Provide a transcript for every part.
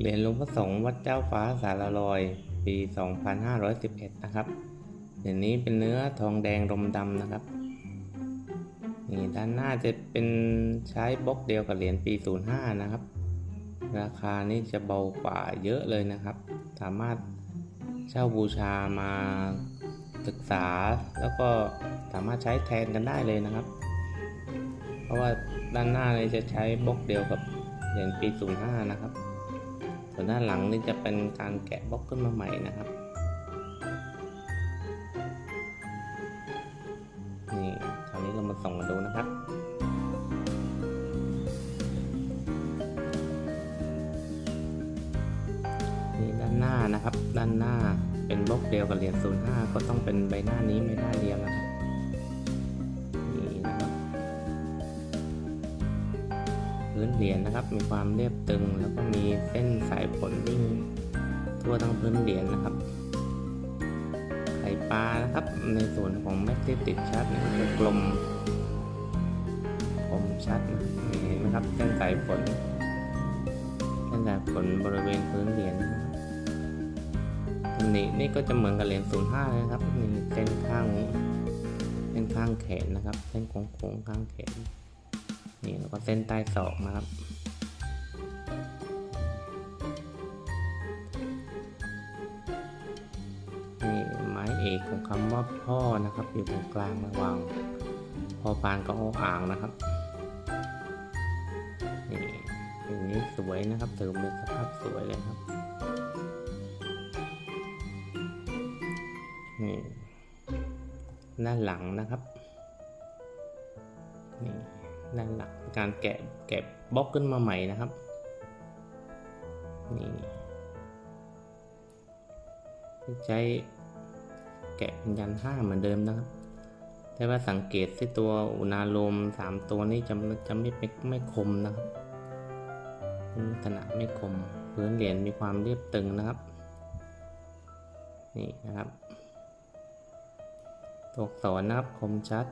เหรียญหลวงพ่อสงฆ์วัดเจ้าฟ้าสารลอย ปี 2511 นะครับ เหรียญนี้เป็นเนื้อทองแดงรมดำนะครับ นี่ด้านหน้าจะเป็นใช้บล็อกเดียวกับเหรียญปี 05 นะครับ ราคานี่จะเบากว่าเยอะเลยนะครับ สามารถเช่าบูชามาศึกษาแล้วก็สามารถใช้แทนกันได้เลยนะครับ เพราะว่าด้านหน้าเลยจะใช้บล็อกเดียวกับเหรียญปี 05 นะครับ ส่วนด้านหลังนี่จะเป็นการแกะบล็อกขึ้นมาใหม่นะครับนี่คราวนี้เรามาส่องกันดูนะครับนี่ด้านหน้านะครับ ด้านหน้าเป็นบล็อกเดียวกับเหรียญ05 ก็ต้องเป็นใบหน้านี้ไม่ได้เดียวนะครับ เหรียญนะครับ มีความเรียบตึง แล้วก็มีเส้นสายฝนวิ่งทั่วทั้งพื้นเหรียญนะครับ ไข่ปลานะครับ ในส่วนของแม็กที่ติดชัดเนี่ยจะกลมคมชัดนะนี่เห็นไหมครับเส้นสายฝนเส้นสายฝนบริเวณพื้นเหรียญนะนนี้นี่ก็จะเหมือนกับเหรียญ05เลยนะครับนี่เส้นข้างเส้นข้างแขนนะครับ เส้นโค้งข้างแขน นี่แล้วก็เส้นใต้ศอกนะครับ นี่ไม้เอกของคำว่าพ่อนะครับ อยู่ตรงกลางระหว่างพอปานกับออ่างนะครับ นี่อย่างนี้สวยนะครับถือเป็นสภาพสวยเลยครับนี่ด้านหลังนะครับ ด้านหลังการแกะแกะบล็อกขึ้นมาใหม่นะครับนี่ใช้แกะเป็นยันห้าเหมือนเดิมนะครับ แต่ว่าสังเกตที่ตัวอุณาโลมสามตัวนี้จะจะไม่ไม่ไม่คมนะครับขนาดไม่คมพื้นเหรียญมีความเรียบตึงนะครับ นี่นะครับ ตัวอักษรนะครับคมชัด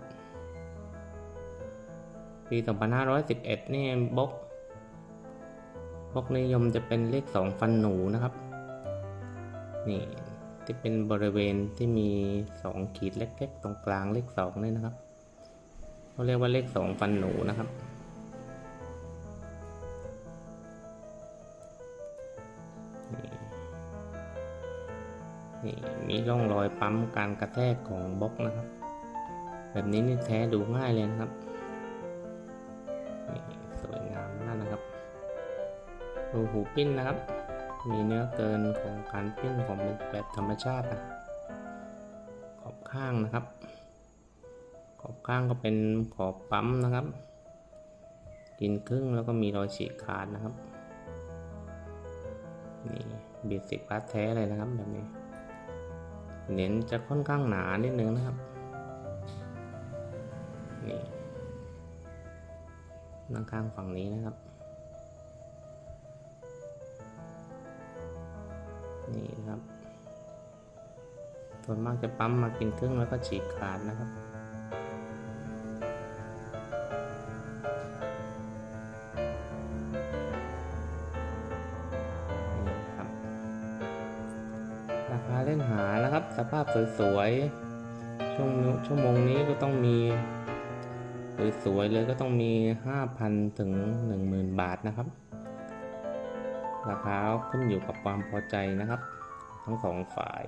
ปี 2511 นี่บล็อกบล็อกนิยมจะเป็นเลข 2 ฟันหนูนะครับ นี่ที่เป็นบริเวณที่มี 2 ขีดเล็กๆ ตรงกลางเลข2นี่นะครับเขาเรียกว่าเลข 2 ฟันหนูนะครับนี่มีร่องรอยปั๊มการกระแทกของบล็อกนะครับ แบบนี้นี่แท้ดูง่ายเลยนะครับ รูหูปิ้นนะครับ มีเนื้อเกินของการปิ้นของเป็นแบบธรรมชาตินะขอบข้างนะครับ ขอบข้างก็เป็นขอบปั๊มนะครับกินครึ่งแล้วก็มีรอยฉีกขาดนะครับนี่เบสิกพาร์ทแท้เลยนะครับแบบนี้เหรียญจะค่อนข้างหนานิดนึงนะครับนี่ด้านข้างฝั่งนี้นะครับ นี่ครับส่วนมากจะปั๊มมากินครึ่งแล้วก็ฉีกขาดนะครับ นี่ครับ ราคาเล่นหานะครับ สภาพสวยๆ ช่วงชั่วโมงนี้ก็ต้องมีสวยๆเลยก็ต้องมี 5,000 ถึง 10,000 บาทนะครับ ราคาขึ้นอยู่กับความพอใจนะครับ ทั้งสองฝ่าย